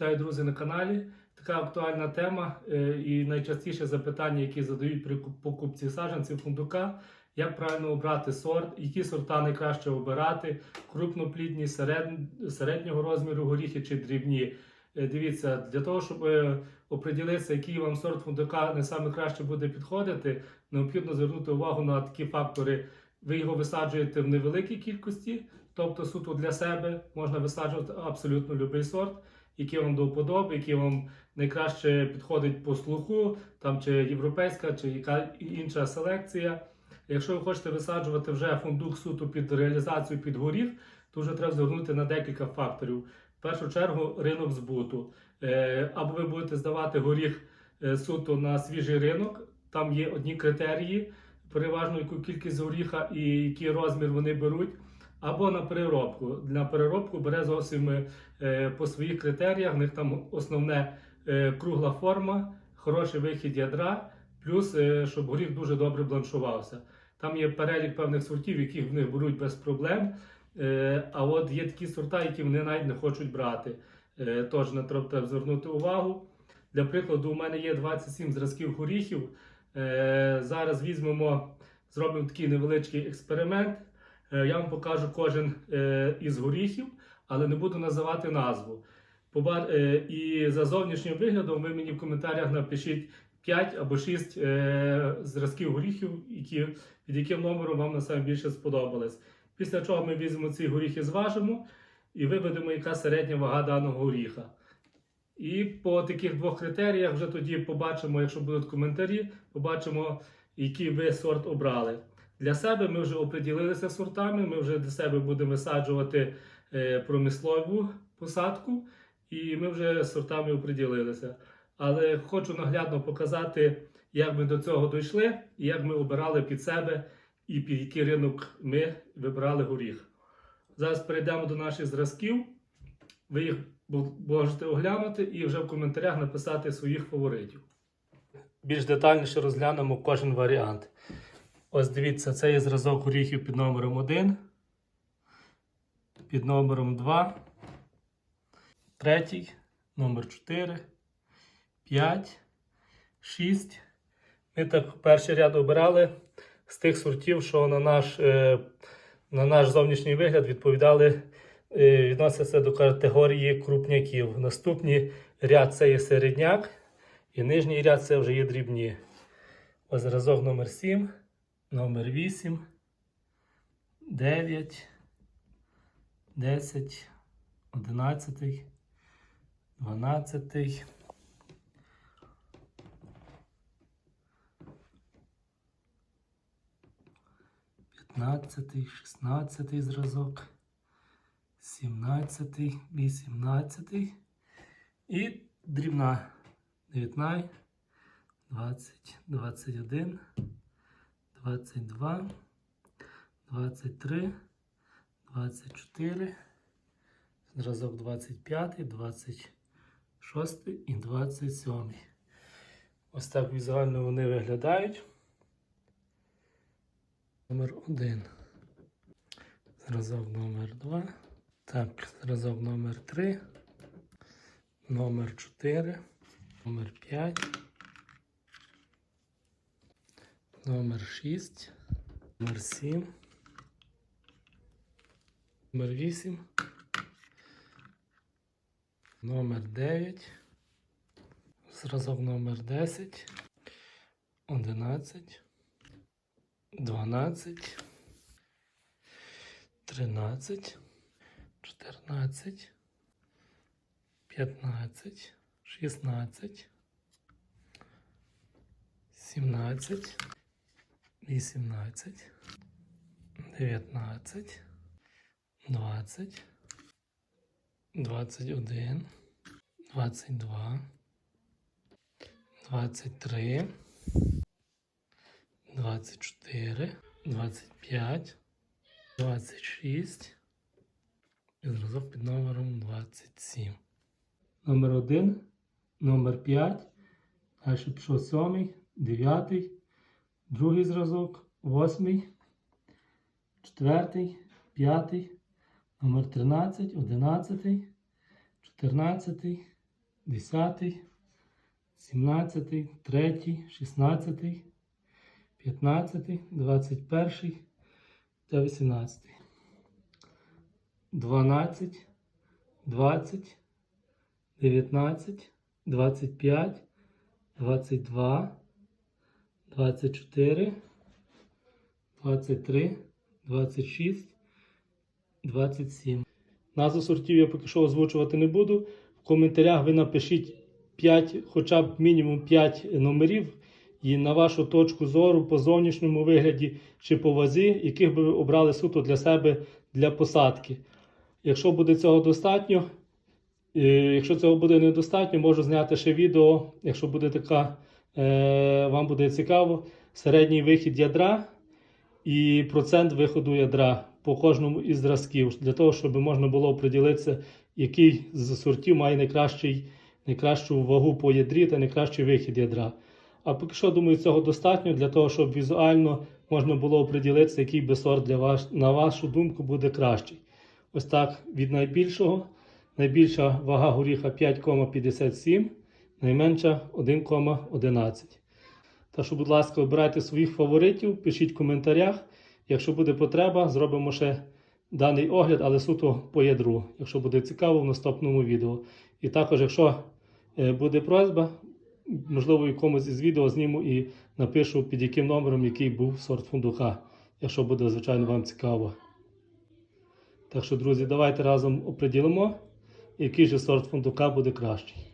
Вітаю, друзі, на каналі. Така актуальна тема е, і найчастіше запитання, які задають при покупці саджанців фундука. Як правильно обрати сорт, які сорта найкраще обирати, крупноплідні, серед, середнього розміру горіхи чи дрібні. Е, Дивіться, для того, щоб е, оприділитися, який вам сорт фундука не саме буде підходити, необхідно звернути увагу на такі фактори. Ви його висаджуєте в невеликій кількості, тобто суто для себе можна висаджувати абсолютно будь-який сорт, який вам до вподоби, який вам найкраще підходить по слуху, там чи європейська, чи яка інша селекція. Якщо ви хочете висаджувати вже фундук суто під реалізацію під горіх, то вже треба звернути на декілька факторів. В першу чергу ринок збуту. Е, Або ви будете здавати горіх е, суто на свіжий ринок, там є одні критерії, переважно яку кількість горіха і який розмір вони беруть. Або на переробку. На переробку бере зовсім е, по своїх критеріях. В них там основне е, кругла форма, хороший вихід ядра, плюс е, щоб горіх дуже добре бланшувався. Там є перелік певних сортів, яких в них беруть без проблем. А от є такі сорта, які вони навіть не хочуть брати. Тож на треба звернути увагу. Для прикладу, у мене є 27 зразків горіхів. Зараз візьмемо, зробимо такий невеличкий експеримент. Е, Я вам покажу кожен е, із горіхів, але не буду називати назву. Е, І за зовнішнім виглядом ви мені в коментарях напишіть 5 або 6 е, зразків горіхів, які, під яким номером вам найбільше сподобались. Після чого ми візьмемо ці горіхи, зважимо і виведемо, яка середня вага даного горіха. І по таких двох критеріях вже тоді побачимо, якщо будуть коментарі, побачимо, який ви сорт обрали. Для себе ми вже оприділилися сортами, ми вже для себе будемо висаджувати е, промислову посадку, і ми вже сортами оприділилися. Але хочу наглядно показати, як ми до цього дійшли, і як ми обирали під себе, і під який ринок ми вибирали горіх. Зараз перейдемо до наших зразків. Ви їх можете оглянути і вже в коментарях написати своїх фаворитів. Більш детальніше розглянемо кожен варіант. Ось дивіться, це є зразок горіхів під номером 1, під номером 2, третій, номер 4, 5, 6. Ми так перший ряд обирали з тих сортів, що на наш, е, на наш зовнішній вигляд відповідали, е, відносяться до категорії крупняків. Наступний ряд це є середняк, і нижній ряд це вже є дрібні. Ось зразок номер 7 номер 8, 9, 10, 11, 12, 15, 16 зразок, 17, 18 і дрібна. 19, 20, 21, 22, 23, 24, зразок 25, 26 і 27. Ось так візуально вони виглядають. Номер 1. Зразок номер 2. Так, зразок номер 3. Номер 4. Номер 5. Номер 6, номер 7, номер 8, номер 9, зразок номер 10, 11, 12, 13, 14, 15, 16, 17, 18, 19, 20, 21, 22, 23, 24, 25, 26 і зразок під номером 27. Номер 1, номер 5, далі пішов 7, 9, другий зразок, восьмий, четвертий, п'ятий, номер 13, одинадцятий, чотирнадцятий, 10, 17, 3, 16, 15, 21 та 18. 12, 20, 19, 25, 22, 24, 23, 26, 27. Назву сортів я поки що озвучувати не буду. В коментарях ви напишіть 5, хоча б мінімум 5 номерів, і на вашу точку зору по зовнішньому вигляді чи по вазі, яких би ви обрали суто для себе для посадки. Якщо буде цього достатньо, е, якщо цього буде недостатньо, можу зняти ще відео, якщо буде така, вам буде цікаво, середній вихід ядра і процент виходу ядра по кожному із зразків, для того, щоб можна було оприділитися, який з сортів має найкращий, найкращу вагу по ядрі та найкращий вихід ядра. А поки що, думаю, цього достатньо для того, щоб візуально можна було оприділитися, який би сорт для вас, на вашу думку буде кращий. Ось так від найбільшого. Найбільша вага горіха 5,57, найменша 1,11. Так що, будь ласка, обирайте своїх фаворитів, пишіть в коментарях. Якщо буде потреба, зробимо ще даний огляд, але суто по ядру, якщо буде цікаво в наступному відео. І також, якщо е, буде просьба, можливо, якомусь із відео зніму і напишу, під яким номером який був сорт фундука, якщо буде, звичайно, вам цікаво. Так що, друзі, давайте разом оприділимо, який же сорт фундука буде кращий.